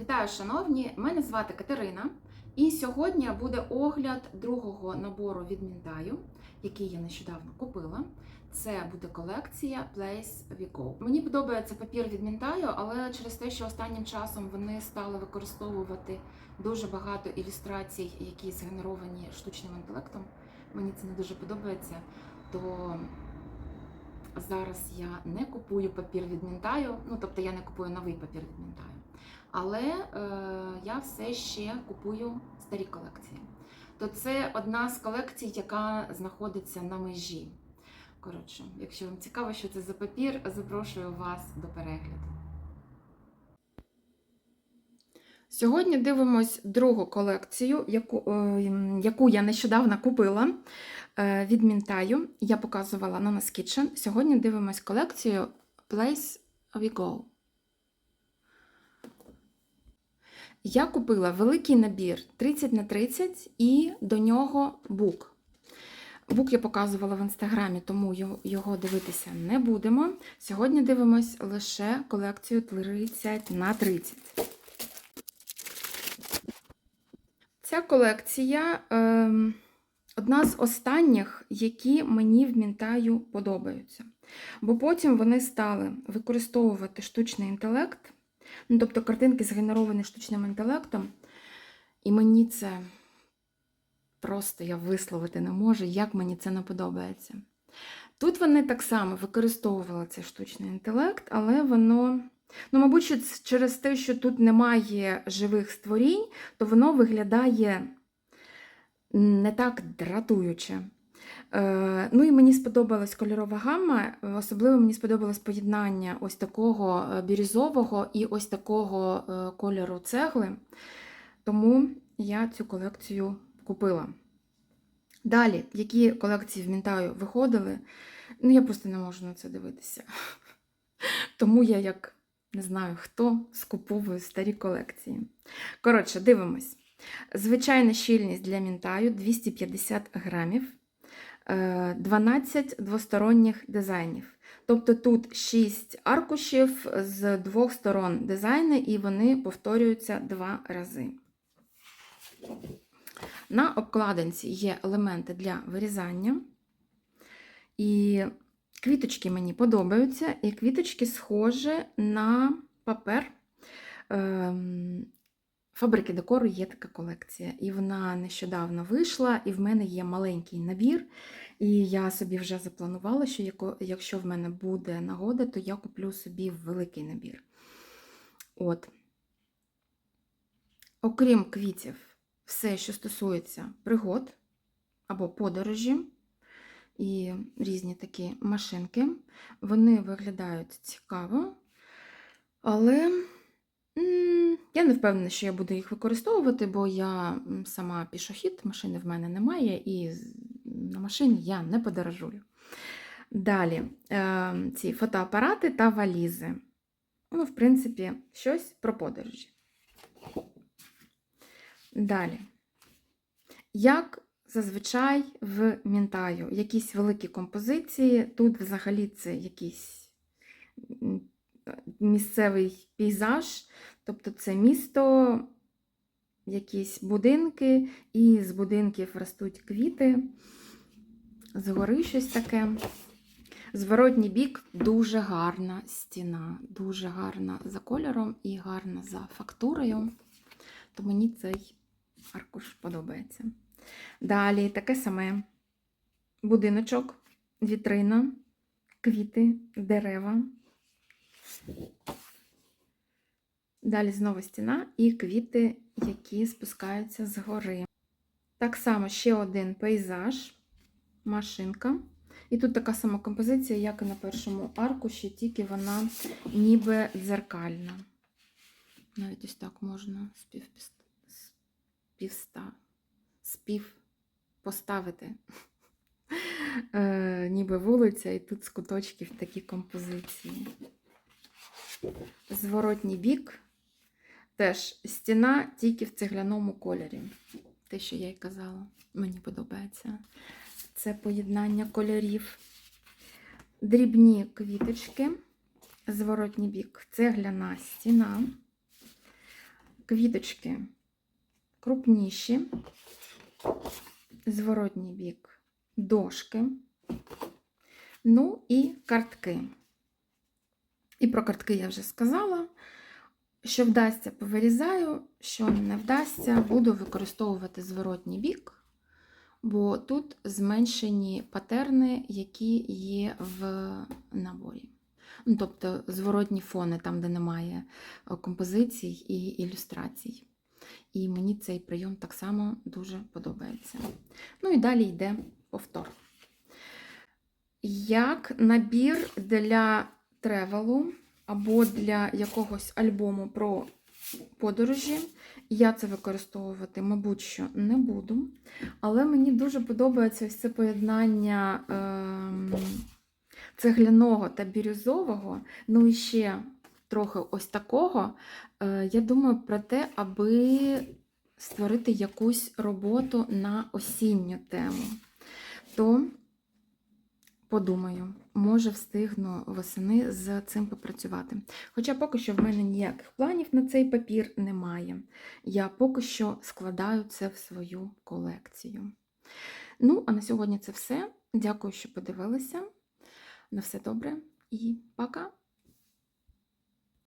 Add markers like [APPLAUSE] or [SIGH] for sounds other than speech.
Вітаю, шановні! Мене звати Катерина, і сьогодні буде огляд другого набору від Мінтаю, який я нещодавно купила. Це буде колекція Place We Go. Мені подобається папір від Мінтаю, але через те, що останнім часом вони стали використовувати дуже багато ілюстрацій, які згенеровані штучним інтелектом. Мені це не дуже подобається. То зараз я не купую папір від Мінтаю, ну тобто я не купую новий папір від Мінтаю. Але е, я все ще купую старі колекції. То це одна з колекцій, яка знаходиться на межі. Коротше, якщо вам цікаво, що це за папір, запрошую вас до перегляду. Сьогодні дивимось другу колекцію, яку, е, яку я нещодавно купила е, від Мінтаю. Я показувала на Nas Kitchen. Сьогодні дивимось колекцію Place We Go. Я купила великий набір 30 на 30 і до нього бук. Бук я показувала в інстаграмі, тому його дивитися не будемо. Сьогодні дивимось лише колекцію 30 на 30. Ця колекція е, одна з останніх, які мені в Мінтаю подобаються. Бо потім вони стали використовувати штучний інтелект. Ну, тобто картинки згенеровані штучним інтелектом, і мені це просто я висловити не можу, як мені це не подобається. Тут вони так само використовували цей штучний інтелект, але воно, ну, мабуть, що через те, що тут немає живих створінь, то воно виглядає не так дратуюче. Ну і мені сподобалась кольорова гамма, особливо мені сподобалось поєднання ось такого бірюзового і ось такого кольору цегли, тому я цю колекцію купила. Далі, які колекції в Мінтаю виходили, ну я просто не можу на це дивитися. [LAUGHS] Тому я, як не знаю хто, скуповую старі колекції. Коротше, дивимось. Звичайна щільність для Мінтаю 250 грамів. 12 двосторонніх дизайнів. Тобто тут 6 аркушів з двох сторон дизайни, і вони повторюються два рази. На обкладинці є елементи для вирізання. І квіточки мені подобаються, і квіточки схожі на папер. Фабрики декору є така колекція, і вона нещодавно вийшла, і в мене є маленький набір. І я собі вже запланувала, що якщо в мене буде нагода, то я куплю собі великий набір. От. Окрім квітів, все, що стосується пригод або подорожі, і різні такі машинки, вони виглядають цікаво, але. Я не впевнена, що я буду їх використовувати, бо я сама пішохід, машини в мене немає, і на машині я не подорожую. Далі е, ці фотоапарати та валізи. Ну, в принципі, щось про подорожі. Далі. Як зазвичай в Мінтаю, якісь великі композиції. Тут взагалі це якийсь місцевий пейзаж, тобто це місто, якісь будинки, і з будинків ростуть квіти, згори щось таке. Зворотній бік дуже гарна стіна, дуже гарна за кольором і гарна за фактурою, то мені цей аркуш подобається. Далі таке саме будиночок, вітрина, квіти, дерева. Далі знову стіна і квіти, які спускаються згори. Так само ще один пейзаж, машинка. І тут така сама композиція, як і на першому аркуші, тільки вона ніби дзеркальна. Навіть ось так можна співпіста... співста... спів поставити. [LAUGHS] Е, ніби вулиця, і тут з куточків такі композиції. Зворотній бік. Теж стіна тільки в цегляному кольорі. Те, що я й казала, мені подобається. Це поєднання кольорів. Дрібні квіточки, зворотній бік, цегляна стіна. квіточки крупніші, зворотній бік дошки, ну і картки. І про картки я вже сказала. Що вдасться, повирізаю, що не вдасться, буду використовувати зворотній бік, бо тут зменшені патерни, які є в наборі. Ну, тобто зворотні фони, там, де немає композицій і ілюстрацій. І мені цей прийом так само дуже подобається. Ну і далі йде повтор. Як набір для тревелу або для якогось альбому про подорожі, я це використовувати, мабуть, що не буду. Але мені дуже подобається ось це поєднання ем, цегляного та бірюзового, ну і ще трохи ось такого. Е, я думаю про те, аби створити якусь роботу на осінню тему. То подумаю, може встигну восени з цим попрацювати. Хоча поки що в мене ніяких планів на цей папір немає. Я поки що складаю це в свою колекцію. Ну, а на сьогодні це все. Дякую, що подивилися. На все добре і пока!